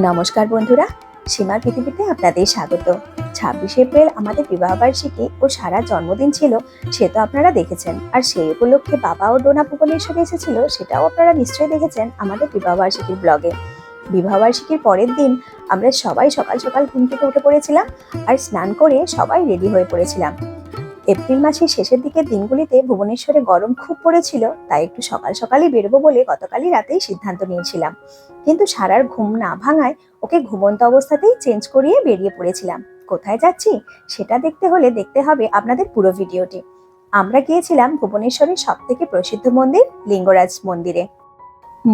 নমস্কার বন্ধুরা, সীমার পৃথিবীতে আপনাদের স্বাগত। ছাব্বিশে এপ্রিল আমাদের বিবাহবার্ষিকী ও সারা জন্মদিন ছিল, সে তো আপনারা দেখেছেন। আর সেই উপলক্ষে বাবা ও ডোনা ভুবনেশ্বরে এসেছিল, সেটাও আপনারা নিশ্চয়ই দেখেছেন আমাদের বিবাহবার্ষিকীর ব্লগে। বিবাহবার্ষিকীর পরের দিন আমরা সবাই সকাল সকাল ঘুম থেকে উঠে পড়েছিলাম, আর স্নান করে সবাই রেডি হয়ে পড়েছিলাম। এপ্রিল মাসের শেষের দিকের দিনগুলিতে ভুবনেশ্বরে গরম খুব পড়েছিল, তাই একটু সকাল সকালই বেরোবো বলে গতকালই রাতেই সিদ্ধান্ত নিয়েছিলাম। কিন্তু সারার ঘুম না ভাঙায় ওকে ঘুমন্ত অবস্থাতেই চেঞ্জ করিয়ে বেরিয়ে পড়েছিলাম। কোথায় যাচ্ছি সেটা দেখতে হলে দেখতে হবে আপনাদের পুরো ভিডিওটি। আমরা গিয়েছিলাম ভুবনেশ্বরের সব থেকে প্রসিদ্ধ মন্দির লিঙ্গরাজ মন্দিরে।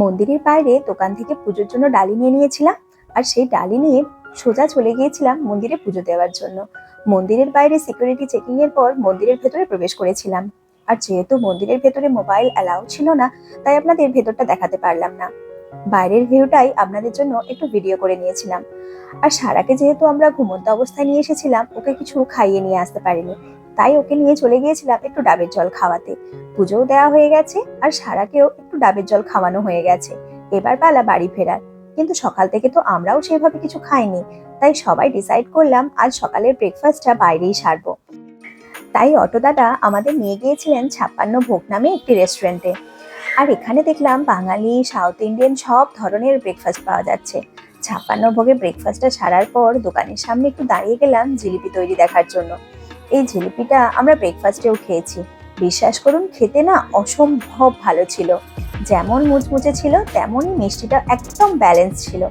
মন্দিরের বাইরে দোকান থেকে পুজোর জন্য ডালি নিয়ে নিয়েছিলাম, আর সেই ডালি নিয়ে সোজা চলে গিয়েছিলাম মন্দিরে পুজো দেওয়ার জন্য। মন্দিরের বাইরে সিকিউরিটি চেকিং এর পর মন্দিরের ভেতরে প্রবেশ করেছিলাম। আর যেহেতু মন্দিরের ভেতরে মোবাইল অ্যালাউ ছিল না, তাই আপনাদের ভেতরটা দেখাতে পারলাম না। বাইরের ভিউটাই আপনাদের জন্য একটু ভিডিও করে নিয়েছিলাম। আর সারাকে যেহেতু আমরা ঘুমন্ত অবস্থায় নিয়ে এসেছিলাম, ওকে কিছু খাইয়ে নিয়ে আসতে পারিনি। তাই ওকে নিয়ে চলে গিয়েছিলাম একটু ডাবের জল খাওয়াতে। পুজোও দেওয়া হয়ে গেছে, আর সারাকেও একটু ডাবের জল খাওয়ানো হয়ে গেছে। এবার পালা বাড়ি ফেরার। কিন্তু সকাল থেকে তো আমরাও সেভাবে কিছু খাইনি। তাই সবাই ডিসাইড করলাম আজ সকালের ব্রেকফাস্টটা বাইরেই সারবো। তাই অটো দাদা আমাদের নিয়ে গিয়েছিলেন ছাপ্পান্ন ভোগ নামে একটি রেস্টুরেন্টে আর এখানে দেখলাম বাঙালি সাউথ ইন্ডিয়ান সব ধরনের ব্রেকফাস্ট পাওয়া যাচ্ছে। ছাপ্পান্ন ভোগে ব্রেকফাস্টটা সারার পর দোকানের সামনে একটু দাঁড়িয়ে গেলাম জিলিপি তৈরি দেখার জন্য। এই জিলিপিটা আমরা ব্রেকফাস্টেও খেয়েছি। বিশ্বাস করুন, খেতে না অসম্ভব ভালো ছিল। যেমন মুচমুচে ছিল, তেমনই মিষ্টিটা একদম ব্যালেন্স ছিল।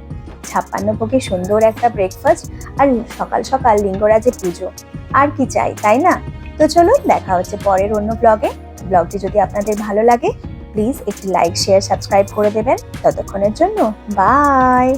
ছাপ্পান্ন ভোগে সুন্দর একটা ব্রেকফাস্ট আর সকাল সকাল লিঙ্গরাজে পুজো। আর কি চাই, তাই না? তো চলো দেখা হচ্ছে পরের অন্য ব্লগে ব্লগটি যদি আপনাদের ভালো লাগে প্লিজ একটি লাইক শেয়ার সাবস্ক্রাইব করে দেবেন। ততক্ষণের জন্য বাই